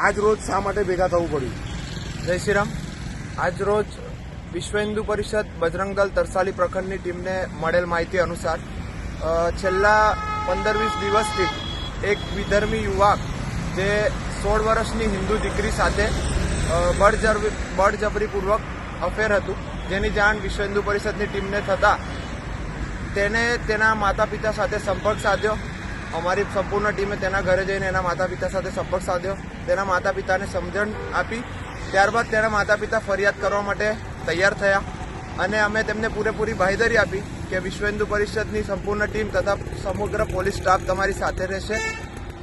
આજ રોજ શા માટે ભેગા થવું પડ્યું? જય શ્રી રામ. આજ રોજ વિશ્વ હિન્દુ પરિષદ બજરંગ દળ તરસાલી પ્રખંડની ટીમને મળેલ માહિતી અનુસાર છેલ્લા પંદર વીસ દિવસથી એક વિધર્મી યુવક જે સોળ વર્ષની હિન્દુ દીકરી સાથે અ, બળજબરીપૂર્વક અફેર હતું જેની જાણ વિશ્વ હિન્દુ પરિષદની ટીમને થતાં તેને તેના માતા પિતા સાથે સંપર્ક સાધ્યો. અમારી સંપૂર્ણ ટીમે તેના ઘરે જઈને એના માતા પિતા સાથે સંપર્ક સાધ્યો. તેના માતા પિતાને સમજણ આપી. ત્યારબાદ તેના માતા પિતા ફરિયાદ કરવા માટે તૈયાર થયા અને અમે તેમને પૂરેપૂરી બાહેધરી આપી કે વિશ્વ હિન્દુ પરિષદની સંપૂર્ણ ટીમ તથા સમગ્ર પોલીસ સ્ટાફ તમારી સાથે રહેશે.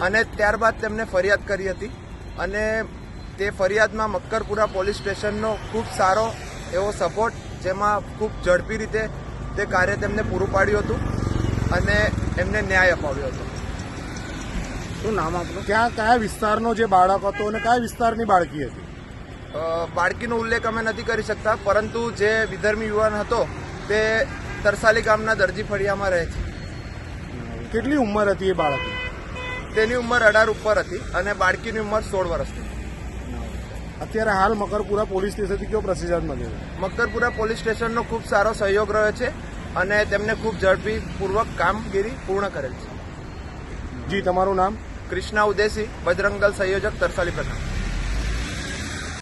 અને ત્યારબાદ તેમને ફરિયાદ કરી હતી. અને તે ફરિયાદમાં મક્કરપુરા પોલીસ સ્ટેશનનો ખૂબ સારો એવો સપોર્ટ, જેમાં ખૂબ ઝડપી રીતે તે કાર્ય તેમને પૂરું પાડ્યું હતું અને એમને ન્યાય અપાવ્યો હતો. શું નામ આપનું? ક્યાં કયા વિસ્તારનો જે બાળક હતો અને કયા વિસ્તારની બાળકી હતી? બાળકીનો ઉલ્લેખ અમે નથી કરી શકતા પરંતુ જે વિધર્મી યુવાન હતો તે તરસાલી ગામના દરજી ફળિયામાં રહે છે. કેટલી ઉંમર હતી એ બાળકની? તેની ઉંમર અઢાર ઉપર હતી અને બાળકીની ઉંમર સોળ વર્ષની અત્યારે હાલ મકરપુરા પોલીસ સ્ટેશનથી કયો પ્રતિસાદ મળ્યો મકરપુરા પોલીસ સ્ટેશનનો ખૂબ સારો સહયોગ રહ્યો છે અને તેમને ખૂબ ઝડપી પૂર્વક કામગીરી પૂર્ણ કરેલ છે. જી તમારું નામ? કૃષ્ણા ઉદેસી બજરંગ દળ સંયોજક તરસાલી પ્રધાન.